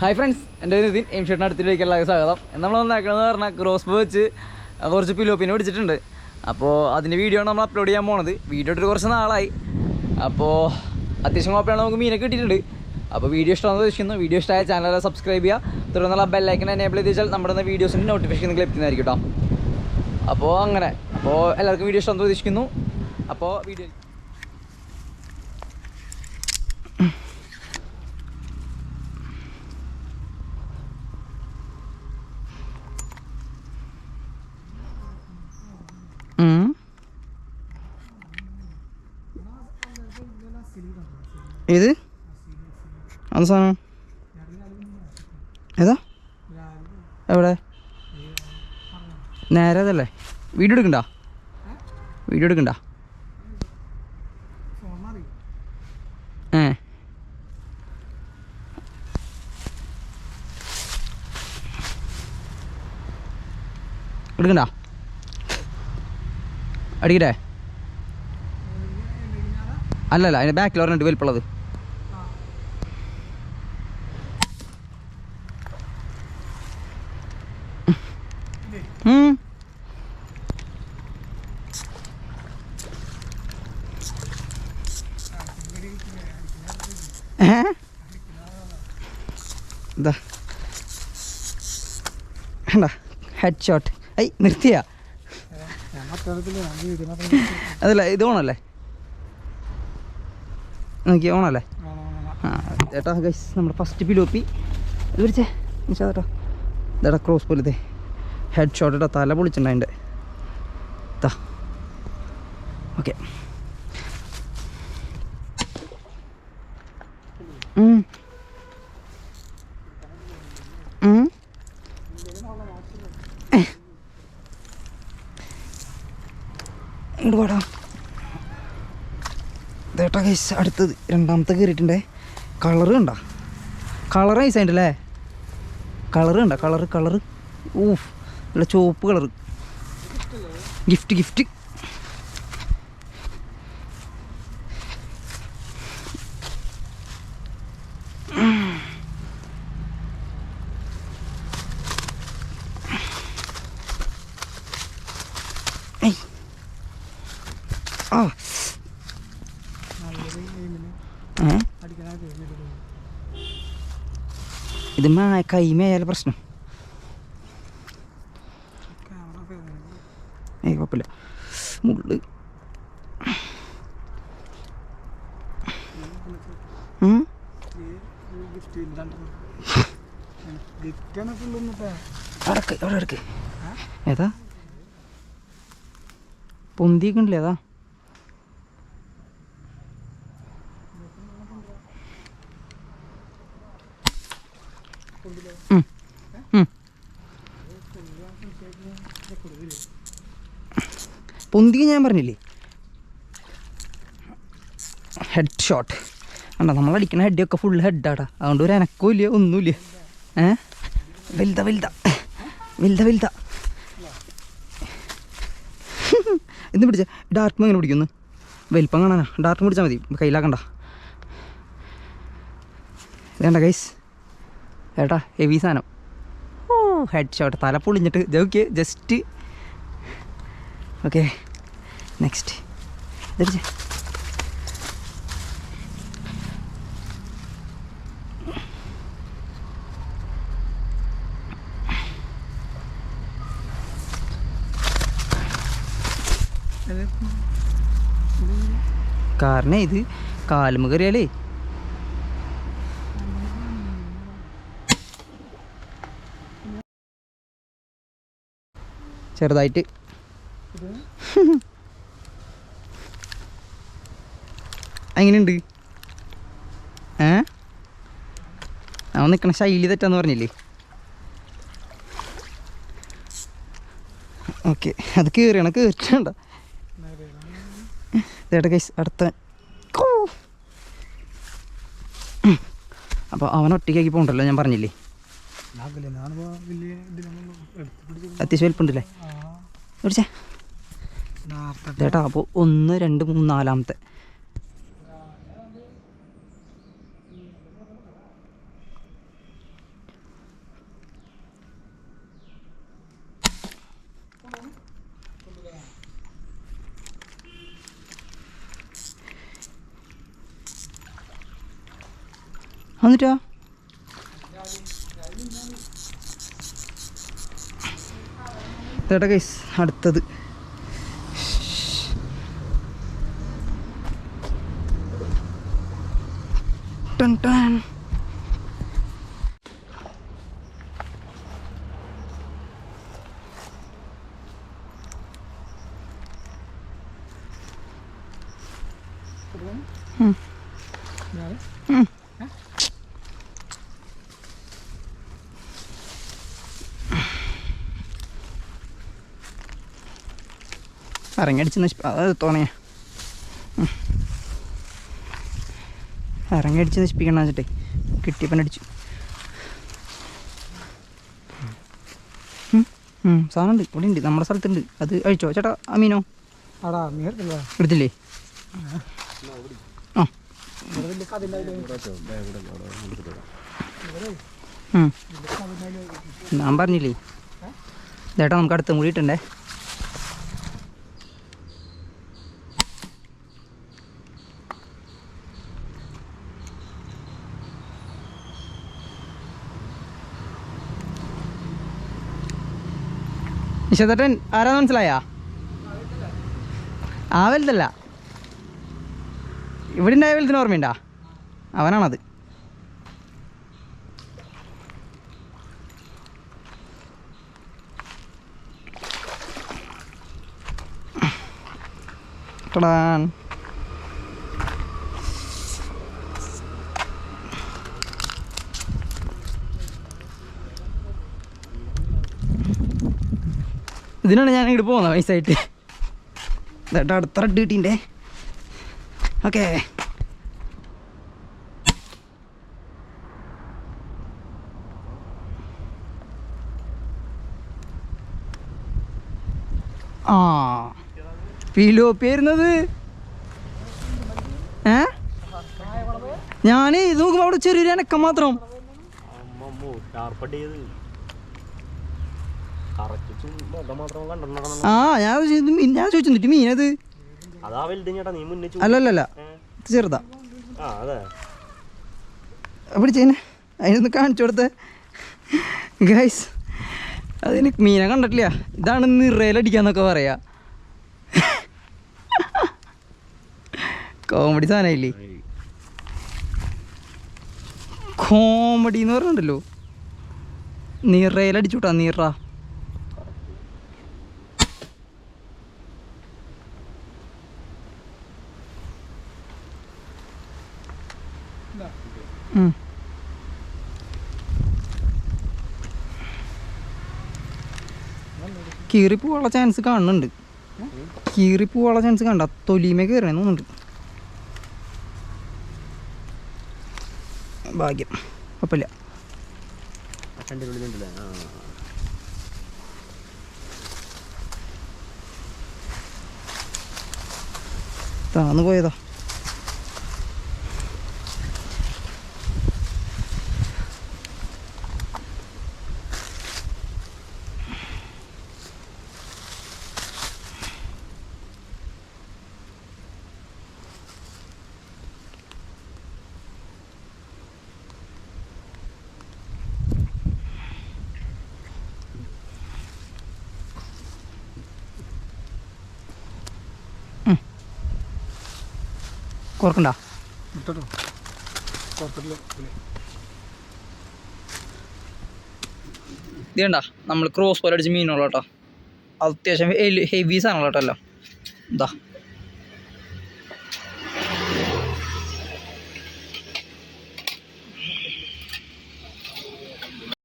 Hi friends എന്റെ പേര് Nitin. M ഷർട്ടിന് അടുത്തിലേക്ക് എല്ലാവർക്കും സ്വാഗതം. നമ്മൾ വന്നേക്കണമെന്ന് പറഞ്ഞാൽ ക്രോസ് ബോ വെച്ച് കുറച്ച് പിലോപ്പിനെ പിടിച്ചിട്ടുണ്ട്. അപ്പോൾ അതിന്റെ വീഡിയോ ആണ് നമ്മൾ അപ്ലോഡ് ചെയ്യാൻ പോണത്. വീഡിയോ ഇട്ടിട്ട് കുറച്ച് നാളായി. അപ്പോൾ അത്യാവശ്യം കുഴപ്പമാണ് നമുക്ക് മീനൊക്കെ കിട്ടിയിട്ടുണ്ട്. അപ്പോൾ വീഡിയോ ഇഷ്ടമാണെന്ന് ഉദ്ദേശിക്കുന്നു. വീഡിയോ ഇഷ്ടമായ ചാനൽ സബ്സ്ക്രൈബ് ചെയ്യുക. തുടർന്നുള്ള ബെല്ലൈക്കൻ എനേബിൾ ചെയ്ത് വെച്ചാൽ നമ്മുടെ വീഡിയോസിന്റെ നോട്ടിഫിക്കേഷൻ നിങ്ങൾക്ക് ലഭിക്കുന്നതായിരിക്കും കേട്ടോ. അപ്പോൾ അങ്ങനെ. അപ്പോൾ എല്ലാവർക്കും വീഡിയോ ഇഷ്ടമെന്ന് ഉദ്ദേശിക്കുന്നു. അപ്പോൾ വീഡിയോ ഏത്? അത് സാധനം? ഏതാ? എവിടെ? നേരെ അതല്ലേ? വീഡിയോ എടുക്കണ്ട? വീഡിയോ എടുക്കണ്ട? എടുക്കണ്ട? അടിക്കട്ടെ? അല്ലല്ല അതിന്റെ ബാക്കിൽ ഒരെണ്ണം വലിപ്പുള്ളത് ഇതാ ഹെഡ് ഷോട്ട് ഐ നിർത്തിയ? അതല്ല ഇത് ഓണല്ലേ? നോക്കി ഓണല്ലേ? ചേട്ടാ ഗൈസ് നമ്മുടെ ഫസ്റ്റ് പിലോപ്പി ഇത് വിളിച്ചേ നിശാ ചേട്ടാ ഇതാ ക്രോസ് പോലത്തെ ഹെഡ് ഇട തല പൊളിച്ചിട്ടുണ്ട് അതിന്റെ ഓക്കെ ഇങ്ങോട്ട് പാടാ. അടുത്തത് രണ്ടാമത്തെ കയറിയിട്ടുണ്ടേ കളറ് കണ്ട? കളർ നൈസ് ആയിട്ടല്ലേ കളറ് കണ്ട? കളറ് കളറ് ഊഫ് നല്ല ചുവപ്പ് കളറ് ഗിഫ്റ്റ് ഗിഫ്റ്റ് ഇത് കൈമയായാലും പ്രശ്നം. ഏ കുഴപ്പമില്ല. മുള്ള്. ഏതാ? എടുക്ക് ഏതാ? പൊന്തിക്ക് ഞാൻ പറഞ്ഞില്ലേ? ഹെഡ് ഷോട്ട് കണ്ടോ നമ്മളടിക്കണ ഹെഡൊക്കെ ഫുൾ ഹെഡാടാ അതുകൊണ്ട് ഒരു അനക്കവും ഇല്ല ഒന്നുമില്ല. ഏ? വലുത വലുത. വലുത വലുത. എന്ത് പിടിച്ച? ഡാർക്ക് എങ്ങനെ പിടിക്കുന്നു? വലിപ്പം കാണാനാ. ഡാർക്ക് പിടിച്ചാൽ മതി. കയ്യിലാക്കണ്ട. വേണ്ട ഗൈസ് ഏട്ടാ ഹെവി സാധനം ഓ ഹെഡ് ഷോട്ട് തല പൊളിഞ്ഞിട്ട് ജോക്ക് ജസ്റ്റ് ഓക്കെ നെക്സ്റ്റ് കാരണം ഇത് കാലുമ കയറിയാലേ ചെറുതായിട്ട്. എങ്ങനെയുണ്ട്? ഏ? അവൻ നിൽക്കണ ശൈലി തെറ്റാന്ന് പറഞ്ഞില്ലേ? ഓക്കെ അത് ഇതേട്ടാ കൈസ് അടുത്ത. അപ്പോൾ അവൻ ഒറ്റയ്ക്കാക്കി പോകണ്ടല്ലോ ഞാൻ പറഞ്ഞില്ലേ? അത്യാവശ്യം വലിപ്പുണ്ടല്ലേ? ചേട്ടാ അപ്പോൾ ഒന്ന് രണ്ട് മൂന്ന് നാലാമത്തെ. എന്നിട്ടോ ചേട്ടാ കൈസ് അടുത്തത്. Ton ton. ഇറങ്ങിയടിച്ച് നശിപ്പ അത് തോന്നിയ. ഇറങ്ങിയടിച്ച് നശിപ്പിക്കണം വെച്ചിട്ടേ. കിട്ടിയപ്പൻ അടിച്ചു. സാധനമുണ്ട്. ഇവിടെ ഉണ്ട് നമ്മുടെ സ്ഥലത്തുണ്ട്. അത് അഴിച്ചോ ചേട്ടാ അമീനോ ആടാ നീ എടുത്തില്ല? ആ. ഞാൻ പറഞ്ഞില്ലേ? ചേട്ടാ നമുക്ക് അടുത്ത മുടി ഇട്ടണ്ടേ നിഷേതട്ടൻ ആരാന്ന് മനസ്സിലായാ? ആ ഇവിടെ ഉണ്ടായ വലുതിന് ഓർമ്മയുണ്ടാ? അവനാണത്. ടടാൻ. ഇതിനാണ് ഞാൻ ഇങ്ങോട്ട് പോകുന്നത് വയസ്സായിട്ട്. ചേട്ടാ അടുത്ത റെഡ് കിട്ടിന്റെ ഓക്കെ ആ. ഫീലോ പേരുന്നത്? ഏ? ഞാൻ ഇത് നോക്കുമ്പോൾ അവിടെ ചെറിയൊരു അനക്കം മാത്രം. ആ ഞാൻ ഞാൻ ചോദിച്ചു മീനത്? അല്ലല്ലല്ല. ചെറുതാ. പിടിച്ചതിനെ അതിനൊന്ന് കാണിച്ചു കൊടുത്തേ. ഗൈസ് അതിന് മീനെ കണ്ടിട്ടില്ല. ഇതാണ് നിറയിലടിക്കാന്നൊക്കെ പറയാ. കോമഡി സാധനമില്ലേ കോമഡി എന്ന് പറഞ്ഞിട്ടുണ്ടല്ലോ. നിറയിലടിച്ചുട്ടാ നിറ. കീറി പോവാനുള്ള ചാൻസ് കാണുന്നുണ്ട്. കീറി പോവാനുള്ള ചാൻസ് കണ്ട? തൊലിമേ കയറണേ തോന്നുന്നുണ്ട്. ഭാഗ്യം. കുഴപ്പമില്ല. താന്ന് പോയതാ. കോർക്കണ്ട? ഇതേണ്ട നമ്മൾ ക്രോസ് പോലെ അടിച്ച് മീനുള്ളൂ കേട്ടോ അത്യാവശ്യം ഹെവി സാധനങ്ങൾ കേട്ടോ എല്ലാം. ഇതാ